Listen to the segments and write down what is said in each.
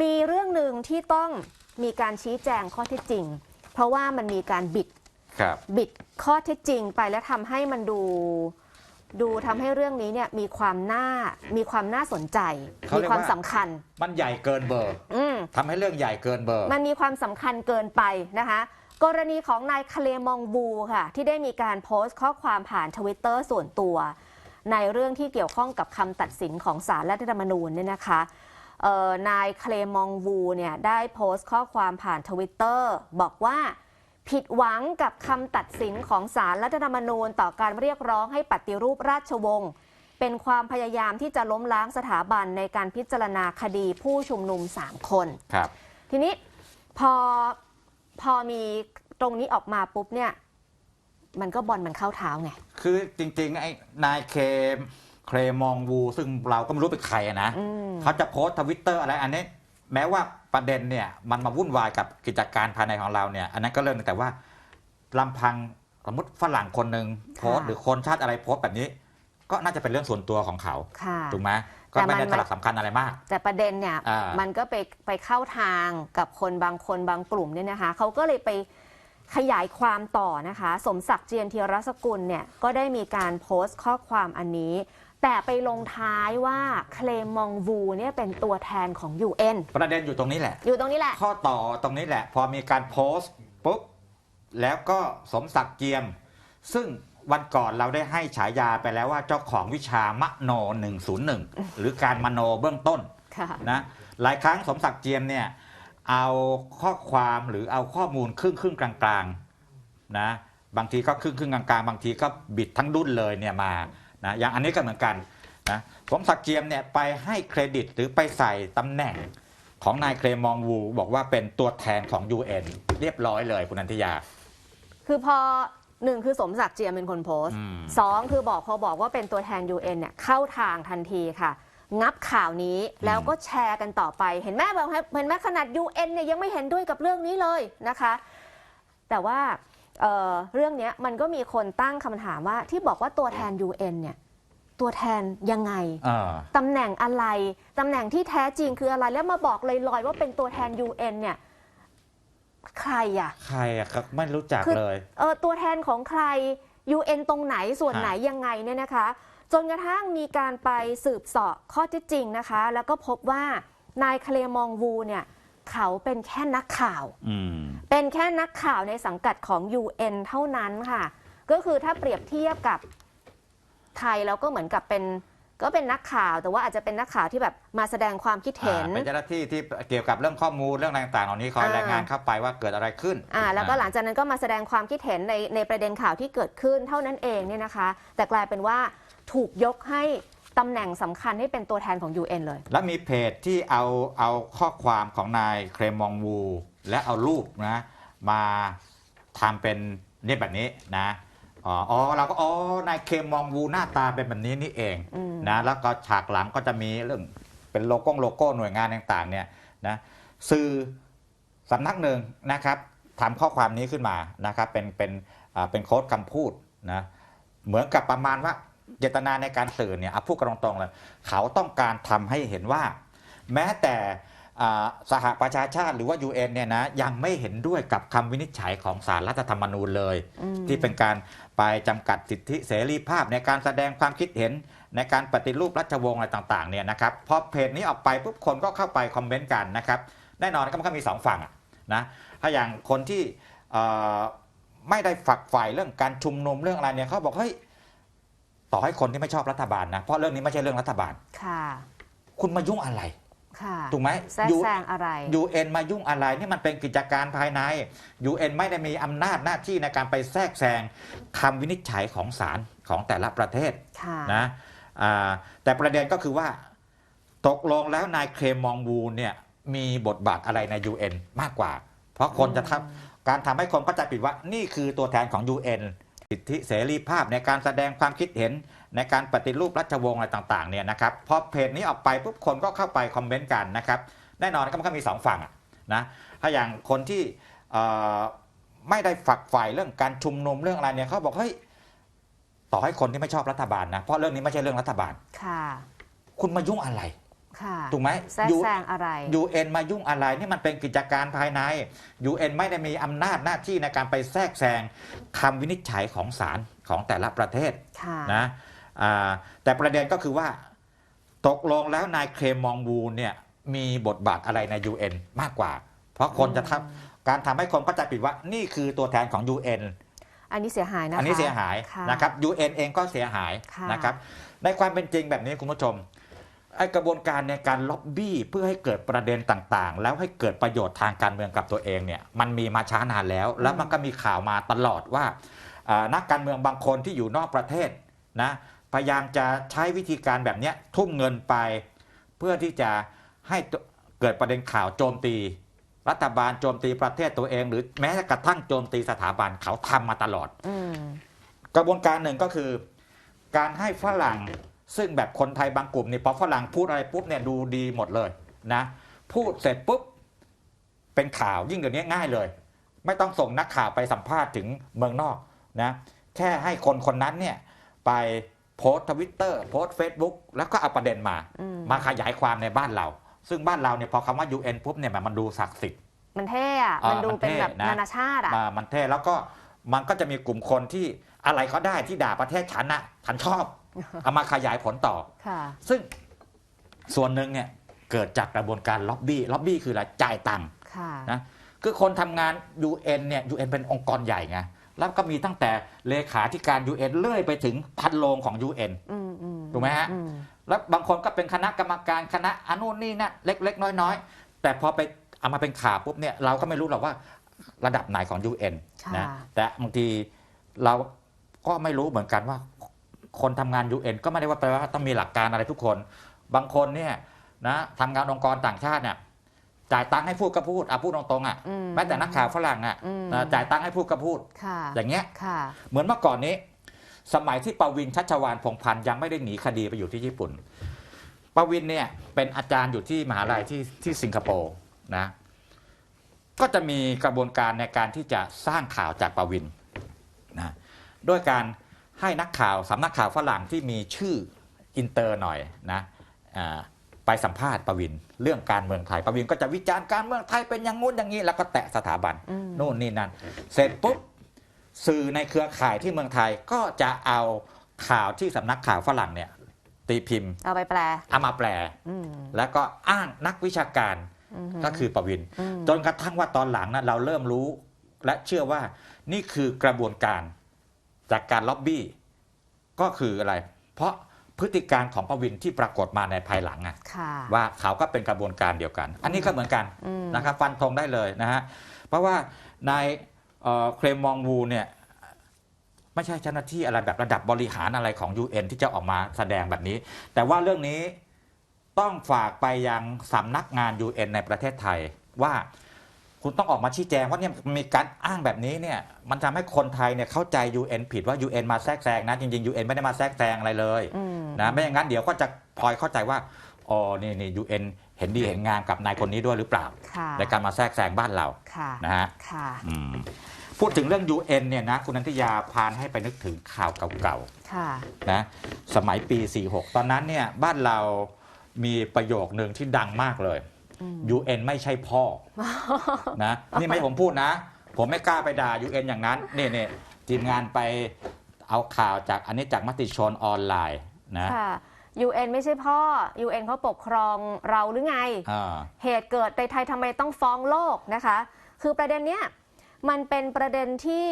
มีเรื่องหนึ่งที่ต้องมีการชี้แจงข้อเท็จจริง เพราะว่ามันมีการบิดครับบิดข้อเท็จจริงไปและทำให้มันดูดูทำให้เรื่องนี้เนี่ยมีความน่ามีความน่าสนใจมีความสำคัญ มันใหญ่เกินเบอร์อืม ทำให้เรื่องใหญ่เกินเบอร์ มันมีความสำคัญเกินไปนะคะ กรณีของนายคาเลมองบูค่ะ ที่ได้มีการโพสต์ข้อความผ่านทวิตเตอร์ส่วนตัว ในเรื่องที่เกี่ยวข้องกับคำตัดสินของศาลรัฐธรรมนูญเนี่ยนะคะเอ่อ นายคาเลมองบูเนี่ยได้โพสต์ข้อความผ่านทวิตเตอร์บอกว่าผิดหวังกับคำตัดสินของศาลรัฐธรรมนูญ ต่อการเรียกร้องให้ปฏิรูปราชวงศ์เป็นความพยายามที่จะล้มล้างสถาบันในการพิจารณาคดีผู้ชุมนุม 3 คนครับ ทีนี้พอพอมีตรงนี้ออกมาปุ๊บเนี่ย มันก็บอลมันเข้าเท้าไง คือจริงๆไอ้นายเค เครมองวูซึ่งเราก็ไม่รู้เป็นใครอะนะอืมเขาจะโพสทวิตเตอร์อะไรอันนี้ แม้ว่าประเด็นเนี่ยมันมาวุ่นวายกับกิจการภายในของเราเนี่ย อันนั้นก็เรื่องหนึ่งแต่ว่าลำพังสมมติฝรั่งคนหนึ่งโพสต์หรือคนชาติอะไรโพสต์แบบนี้ ก็น่าจะเป็นเรื่องส่วนตัวของเขาค่ะ ถูกไหมก็แต่มัไม่นได้สลักสำคัญอะไรมาก แต่ประเด็นเนี่ยอ่ามั มันก็ไปไปเข้าทางกับคนบางคนบางกลุ่มเนี่ยนะคะเขาก็เลยไปขยายความต่อนะคะ สมศักดิ์เจียมธีรสกุลเนี่ยก็ได้มีการโพสต์ข้อความอันนี้ แต่ไปลงท้ายว่าเคลมมองวูเนี่ยเป็นตัวแทนของ UN ประเด็นอยู่ตรงนี้แหละ อยู่ตรงนี้แหละ ข้อต่อตรงนี้แหละ พอมีการโพสต์ปุ๊บ แล้วก็สมศักดิ์เจียม ซึ่งวันก่อนเราได้ให้ฉายาไปแล้วว่าเจ้าของวิชามโน 101 หรือการมโนเบื้องต้นค่ะนะหลายครั้งสมศักดิ์เจียมเนี่ยเอาข้อความหรือเอาข้อมูลครึ่งครึ่งๆกลางๆนะบางทีก็ครึ่งครึ่งๆกลางๆ บางทีก็บิดทั้งดุนเลยเนี่ยมา นะอย่างอันนี้ก็เหมือนกันนะสมศักดิ์เจียมเนี่ยไปให้เครดิตหรือไปใส่ตำแหน่งของนายเครมองวู บอกว่าเป็นตัวแทนของ UN เรียบร้อยเลยคุณนันทิยา คือพอหนึ่งคือสมศักดิ์เจียมเป็นคนโพสต์อืมสองคือบอกพอบอกว่าเป็นตัวแทน UN เนี่ยเข้าทางทันทีค่ะ งับข่าวนี้แล้วก็แชร์กันต่อไป เห็นไหมแบบเห็นไหมขนาด UN เนี่ยยังไม่เห็นด้วยกับเรื่องนี้เลยนะคะ แต่ว่า เอ่อเรื่องเนี้ยมันก็มีคนตั้งคำถามว่าที่บอกว่าตัวแทน UN เนี่ยตัวแทนยังไงเออตำแหน่งอะไรตำแหน่งที่แท้จริงคืออะไรแล้วมาบอกลอยๆว่าเป็นตัวแทน UN เนี่ยใครอะใครอะครับไม่รู้จักคือเลยเออตัวแทนของใคร UN ตรงไหนส่วนฮะไหนยังไงเนี่ยนะคะ จนกระทั่งมีการไปสืบเสอบข้อเท็จจริงนะคะ แล้วก็พบว่านายคเลมองวูเนี่ย เขาเป็นแค่นักข่าวอืมเป็นแค่นักข่าวในสังกัดของ UN เท่านั้นค่ะ ก็คือถ้าเปรียบเทียบกับไทยแล้วก็เหมือนกับเป็นก็เป็นนักข่าวแต่ว่าอาจจะเป็นนักข่าวที่แบบมาแสดงความคิดเห็นอ่าเป็นเจ้าหน้าที่ที่เกี่ยวกับเรื่องข้อมูลเรื่องอะไรต่างๆเหล่านี้คอยอ่ารายงานเข้าไปว่าเกิดอะไรขึ้นอ่าแล้วก็หลังจากนั้นก็มาแสดงความคิดเห็นในในประเด็นข่าวที่เกิดขึ้นเท่านั้นเองเนี่ยนะคะ แต่กลายเป็นว่าถูกยกให้ ตำแหน่งสำคัญให้เป็นตัวแทนของ UN เลย แล้วมีเพจที่เอาเอาข้อความของนายเครมองวู และเอารูปนะมาทำเป็นเนี่ยแบบนี้นะอ๋ออ๋อเราก็อ๋อนายเครมองวูหน้าตาเป็นแบบนี้นี่เองอืมนะแล้วก็ฉากหลังก็จะมีเรื่องเป็นโลโก้โลโก้หน่วยงานต่างๆเนี่ยนะสื่อสำนักหนึ่งนะครับทำข้อความนี้ขึ้นมานะครับเป็นเป็นอ่าเป็นโค้ดคำพูดนะเหมือนกับประมาณว่า เจตนาในการสื่อเนี่ยเอาพูดกันตรงๆเลยเขาต้องการทำให้เห็นว่า แม้แต่อ่าสหประชาชาติหรือว่า UN เนี่ยนะยังไม่เห็นด้วยกับคำวินิจฉัยของสารรัฐธรรมนูญเลยอืมที่เป็นการไปจำกัดสิทธิเสรีภาพในการแสดงความคิดเห็นในการปฏิรูปราชวงศ์อะไรต่างๆเนี่ยนะครับพอเพจนี้ออกไปปุ๊บคนก็เข้าไปคอมเมนต์กันนะครับแน่นอนก็มันก็มีสองฝั่งอะนะถ้าอย่างคนที่เอ่อไม่ได้ฝักใฝ่เรื่องการชุมนุมเรื่องอะไรเนี่ยเขาบอกเฮ้ย ต่อให้คนที่ไม่ชอบรัฐบาลนะ เพราะเรื่องนี้ไม่ใช่เรื่องรัฐบาล ค่ะ คุณมายุ่งอะไรแทรกแซงอะไร ยูเอ็นมายุ่งอะไรนี่มันเป็นกิจการภายใน UN ไม่ได้มีอำนาจหน้าที่ในการไปแทรกแซงคำวินิจฉัยของศาลของแต่ละประเทศค่ะ นะอ่าแต่ประเด็นก็คือว่า ตกลงแล้วนายเครมองวูเนี่ยมีบทบาทอะไรใน UN มากกว่า เพราะคนจะทำการทำให้คนเข้าใจผิดว่านี่คือตัวแทนของ UN สิทธิเสรีภาพในการแสดงความคิดเห็นในการปฏิรูปราชวงศ์อะไรต่างๆเนี่ยนะครับพอเพจนี้ออกไปปุ๊บคนก็เข้าไปคอมเมนต์กันนะครับแน่นอนก็มันก็มีสองฝั่งอะนะถ้าอย่างคนที่เอ่อไม่ได้ฝักใฝ่เรื่องการชุมนุมเรื่องอะไรเนี่ยเขาบอกเฮ้ยต่อให้คนที่ไม่ชอบรัฐบาลนะเพราะเรื่องนี้ไม่ใช่เรื่องรัฐบาลค่ะ คุณมายุ่งอะไร ค่ะถูกไหมแทรกยูแซงอะไร ยูเอ็นมายุ่งอะไรนี่มันเป็นกิจการภายในยูเอ็นไม่ได้มีอำนาจหน้าที่ในการไปแทรกแซงคำวินิจฉัยของศาลของแต่ละประเทศค่ะ นะอ่าแต่ประเด็นก็คือว่า ตกลงแล้วนายเครมองวูเนี่ยมีบทบาทอะไรใน UN มากกว่า เพราะคนจะทำการทำให้คนเข้าใจผิดว่านี่คือตัวแทนของ UN อันนี้เสียหายนะคะอันนี้เสียหายค่ะนะครับ UN เองก็เสียหายค่ะ นะครับ ในความเป็นจริงแบบนี้คุณผู้ชม ไอกระบวนการในการล็อบบี้เพื่อให้เกิดประเด็นต่างๆ แล้วให้เกิดประโยชน์ทางการเมืองกับตัวเองเนี่ยมันมีมาช้านานแล้ว แล้วมันก็มีข่าวมาตลอดว่าอ่านักการเมืองบางคนที่อยู่นอกประเทศนะพยายามจะใช้วิธีการแบบเนี้ยทุ่มเงินไป เพื่อที่จะให้ตัวเกิดประเด็นข่าวโจมตี รัฐบาลโจมตีประเทศตัวเอง หรือแม้กระทั่งโจมตีสถาบันเขาทำมาตลอดอืมกระบวนการหนึ่งก็คือ การให้ฝรั่ง ซึ่งแบบคนไทยบางกลุ่มนี่พอฝรั่งพูดอะไรปุ๊บเนี่ยดูดีหมดเลยนะพูดเสร็จปุ๊บเป็นข่าวยิ่งเดี๋ยวนี้ง่ายเลย ไม่ต้องส่งนักข่าวไปสัมภาษณ์ถึงเมืองนอกนะแค่ให้คนคนนั้นเนี่ยไปโพสทวิตเตอร์โพสเฟซบุ๊กแล้วก็เอาประเด็นมาอืมมาขยายความในบ้านเรา ซึ่งบ้านเราเนี่ยพอคำว่า UN ปุ๊บเนี่ยมันดูศักดิ์สิทธิ์มันเท่อะอ่ามัมันดูเป็นแบบมันเท่นะนานาชาติอะมามันเท่แล้วก็มันก็จะมีกลุ่มคนที่อะไรก็ได้ที่ด่าประเทศฉันนะฉันชอบ เอามาขยายผลต่อ ค่ะ ซึ่งส่วนหนึ่งเนี่ยเกิดจากกระบวนการล็อบบี้ล็อบบี้คืออะไรจ่ายตังค์ค่ะ นะคือคนทำงาน UN เนี่ย UN เป็นองค์กรใหญ่ไงแล้วก็มีตั้งแต่เลขาธิการ UN เลื่อยไปถึงพันโลงของ UN อืมอืมถูกไหมฮะ อืมแล้วบางคนก็เป็นคณะกรรมการคณะอนุนี่นะเล็ก ๆ น้อย ๆ แต่พอไปเอามาเป็นข่าวปุ๊บเนี่ยเราก็ไม่รู้หรอกว่าระดับไหนของ UN ค่ะ นะแต่บางทีเราก็ไม่รู้เหมือนกันว่า คนทำงาน UN ก็ไม่ได้ว่าแปลว่าต้องมีหลักการอะไรทุกคน บางคนเนี่ยนะทำงานองค์กรต่างชาติเนี่ยจ่ายตังค์ให้พูดก็พูดอะพูดตรงๆอะอืมแม้แต่นักข่าวฝรั่งอะอืมนะจ่ายตังค์ให้พูดก็พูดค่ะอย่างเงี้ยค่ะเหมือนเมื่อก่อนนี้ สมัยที่ปวินชัชวานพงษ์พันธ์ยังไม่ได้หนีคดีไปอยู่ที่ญี่ปุ่นปวินเนี่ยเป็นอาจารย์อยู่ที่มหาลัยที่ที่สิงคโปร์นะก็จะมีกระบวนการในการที่จะสร้างข่าวจากปวินนะด้วยการ ให้นักข่าวสำนักข่าวฝรั่งที่มีชื่ออินเตอร์หน่อยนะอ่าไปสัมภาษณ์ปวินเรื่องการเมืองไทยปวินก็จะวิจารณ์การเมืองไทยเป็นอย่างงู้นอย่างนี้ แล้วก็แตะสถาบันอืมนู่นนี่นั่นเสร็จปุ๊บสื่อในเครือข่ายที่เมืองไทยก็จะเอาข่าวที่สำนักข่าวฝรั่งเนี่ยตีพิมพ์เอาไปแปลเอามาแปลอืมแล้วก็อ้างนักวิชาการมก็คือประวินมจนกระทั่งว่าตอนหลังนะเราเริ่มรู้ และเชื่อว่านี่คือกระบวนการ จากการล็อบบี้ก็คืออะไร เพราะพฤติการของประวินที่ปรากฏมาในภายหลังอะค่ะว่าเขาก็เป็นกระบวนการเดียวกัน อันนี้ก็เหมือนกันอืมนะครับฟันธงได้เลยนะฮะเพราะว่านายเอ่อเครมมองวูเนี่ยไม่ใช่เจ้าหน้าที่อะไรแบบระดับบริหารอะไรของ UN ที่จะออกมาแสดงแบบนี้ แต่ว่าเรื่องนี้ต้องฝากไปยังสำนักงาน UN ในประเทศไทยว่า คุณต้องออกมาชี้แจงว่าเนี่ยมีการอ้างแบบนี้เนี่ยมันทำให้คนไทยเนี่ยเข้าใจ UN ผิดว่า UN มาแทรกแซงนะจริงๆ UN ไม่ได้มาแทรกแซงอะไรเลยอืม นะไม่อย่างนั้นเดี๋ยวก็จะพลอยเข้าใจว่าอ๋อนี่นี่ยูเอ็นเห็นดีเห็นงามกับนายคนนี้ด้วยหรือเปล่า ค่ะ ในการมาแทรกแซงบ้านเราค่ะ นะฮะ ค่ะ อืมพูดถึงเรื่อง UN เนี่ยนะคุณนันทยาพานให้ไปนึกถึงข่าวเก่าค่ะ ๆนะสมัยปี 46 ตอนนั้นเนี่ยบ้านเรามีประโยคหนึ่งที่ดังมากเลยอืม UN ไม่ใช่พ่อนะนี่ไม่ผมพูดนะ ผมไม่กล้าไปด่า UN อย่างนั้นนี่นี่ทีมงานไปเอาข่าวจากอันนี้จากมติชนออนไลน์นะค่ะ UN ไม่ใช่พ่อ UN เขาปกครองเราหรือไงอ่าเหตุเกิดในไทยทำไมต้องฟ้องโลกนะคะ คือประเด็นเนี้ยมันเป็นประเด็นที่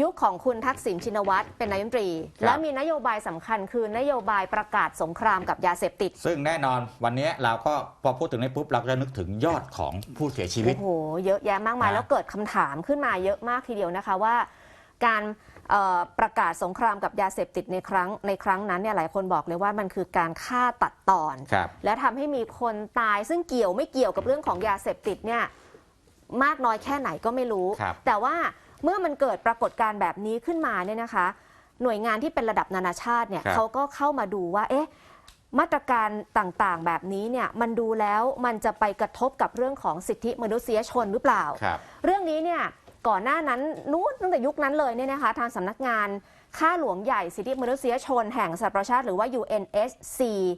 ยุคของคุณทักษิณชินวัตรเป็นนายกรัฐมนตรี ครับ และมีนโยบายสำคัญคือนโยบายประกาศสงครามกับยาเสพติด ซึ่งแน่นอนวันนี้เราก็พอพูดถึงนี้ปุ๊บเราก็จะนึกถึงยอดของผู้เสียชีวิต โอ้โห เยอะแยะมากมาย นะ แล้วเกิดคำถามขึ้นมาเยอะมากทีเดียวนะคะว่า การเอ่อประกาศสงครามกับยาเสพติดในครั้งในครั้งนั้นเนี่ยหลายคนบอกเลยว่ามันคือการฆ่าตัดตอน ครับ และทำให้มีคนตายซึ่งเกี่ยวไม่เกี่ยวกับเรื่องของยาเสพติดเนี่ยมากน้อยแค่ไหนก็ไม่รู้ ครับแต่ว่า เมื่อมันเกิดปรากฏการณ์แบบนี้ขึ้นมาเนี่ยนะคะ หน่วยงานที่เป็นระดับนานาชาติเนี่ยครับ เขาก็เข้ามาดูว่าเอ๊ะมาตรการต่างๆ แบบนี้เนี่ยมันดูแล้วมันจะไปกระทบกับเรื่องของสิทธิมนุษยชนหรือเปล่า ครับ เรื่องนี้เนี่ยก่อนหน้านั้นนู้นตั้งแต่ยุคนั้นเลยเนี่ยนะคะทางสำนักงานข้าหลวงใหญ่สิทธิมนุษยชนแห่งสหประชาชาติหรือว่า UNSCHR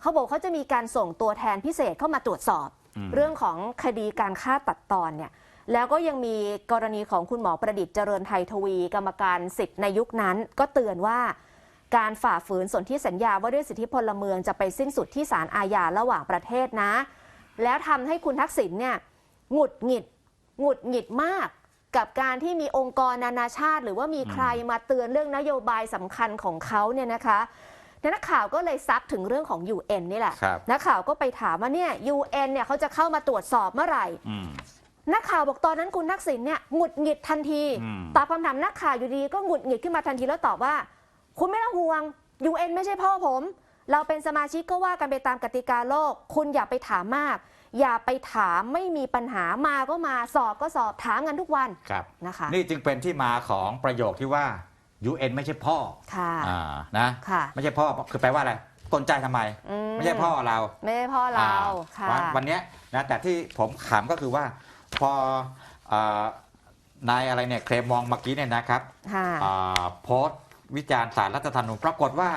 เขาบอกเขาจะมีการส่งตัวแทนพิเศษเข้ามาตรวจสอบอืมเรื่องของคดีการฆ่าตัดตอนเนี่ย แล้วก็ยังมีกรณีของคุณหมอประดิษฐ์เจริญไทยทวี กรรมการสิทธิ์ในยุคนั้น ก็เตือนว่าการฝ่าฝืนสนธิสัญญาว่าด้วยสิทธิพลเมืองจะไปสิ้นสุดที่ศาลอาญาระหว่างประเทศนะ แล้วทำให้คุณทักษิณเนี่ยหงุดหงิดหงุดหงิดมากกับการที่มีองค์กรนานาชาติ หรือว่ามีใครมาเตือนเรื่องนโยบายสำคัญของเขาเนี่ยนะคะนักข่าวก็เลยซักถึงเรื่องของ UN นี่แหละครับนักข่าวก็ไปถามว่าเนี่ย UN เนี่ยเขาจะเข้ามาตรวจสอบเมื่อไหร่อืม นักข่าวบอกตอนนั้นคุณทักษิณเนี่ยหงุดหงิดทันทีอืมตอบคำถามนักข่าวอยู่ดีก็หงุดหงิดขึ้นมาทันทีแล้วตอบว่า คุณไม่ต้องห่วง UN ไม่ใช่พ่อผม เราเป็นสมาชิกก็ว่ากันไปตามกติกาโลก คุณอย่าไปถามมาก อย่าไปถามไม่มีปัญหามาก็มาสอบก็สอบถามกันทุกวันครับนะคะนี่จึงเป็นที่มาของประโยคที่ว่า UN ไม่ใช่พ่อค่ะอ่านะค่ะไม่ใช่พ่อคือแปลว่าอะไรตนใจทำไมอืไม่ใช่พ่อเรา ไม่ใช่พ่อเราอ่ค่ะวันวันเนี้ยนะแต่ที่ผมขำก็คือว่า พออ่านายอะไรเนี่ยเคลมมองเมื่อกี้เนี่ยนะครับค่ะอ่าโพสต์วิจารณ์สารรัฐธรรมนูญปรากฏว่า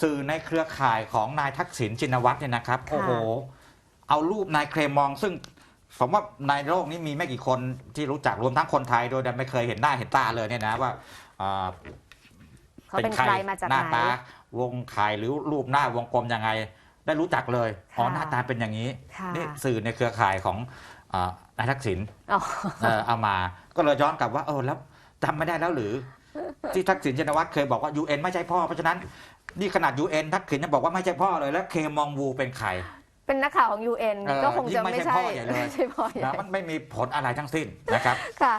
สื่อในเครือข่ายของนายทักษิณชินวัตรเนี่ยนะครับค่ะโอ้โห เอารูปนายเคลมมองซึ่งผมว่าในโลกนี้มีไม่กี่คนที่รู้จักรวมทั้งคนไทยโดยไม่เคยเห็นหน้าเห็นตาเลยเนี่ยนะว่าอ่าเขาเป็นใครมาจากหน้าไหนตาวงไข่หรือรูปหน้าวงกลมยังไง ได้รู้จักเลยอ๋อค่ะหน้าตาเป็นอย่างนี้ค่ะนี่สื่อในเครือข่ายของอ่า นายทักษิณอ๋อเออเอามา ก็เลยย้อนกลับว่าเออแล้วจำไม่ได้แล้วหรือ ที่ทักษิณชินวัตรเคยบอกว่า UN ไม่ใช่พ่อเพราะฉะนั้น นี่ขนาด UN ทักษิณยังบอกว่าไม่ใช่พ่อเลยแล้วเคมองวูเป็นใครเป็นนักข่าวของ UN เออก็คงจะยิ่งไม่ไม่ใช่ใช่พ่อใหญ่เลยไม่ใช่พ่อใหญ่นะมันไม่มีผลอะไรทั้งสิ้นนะครับค่ะ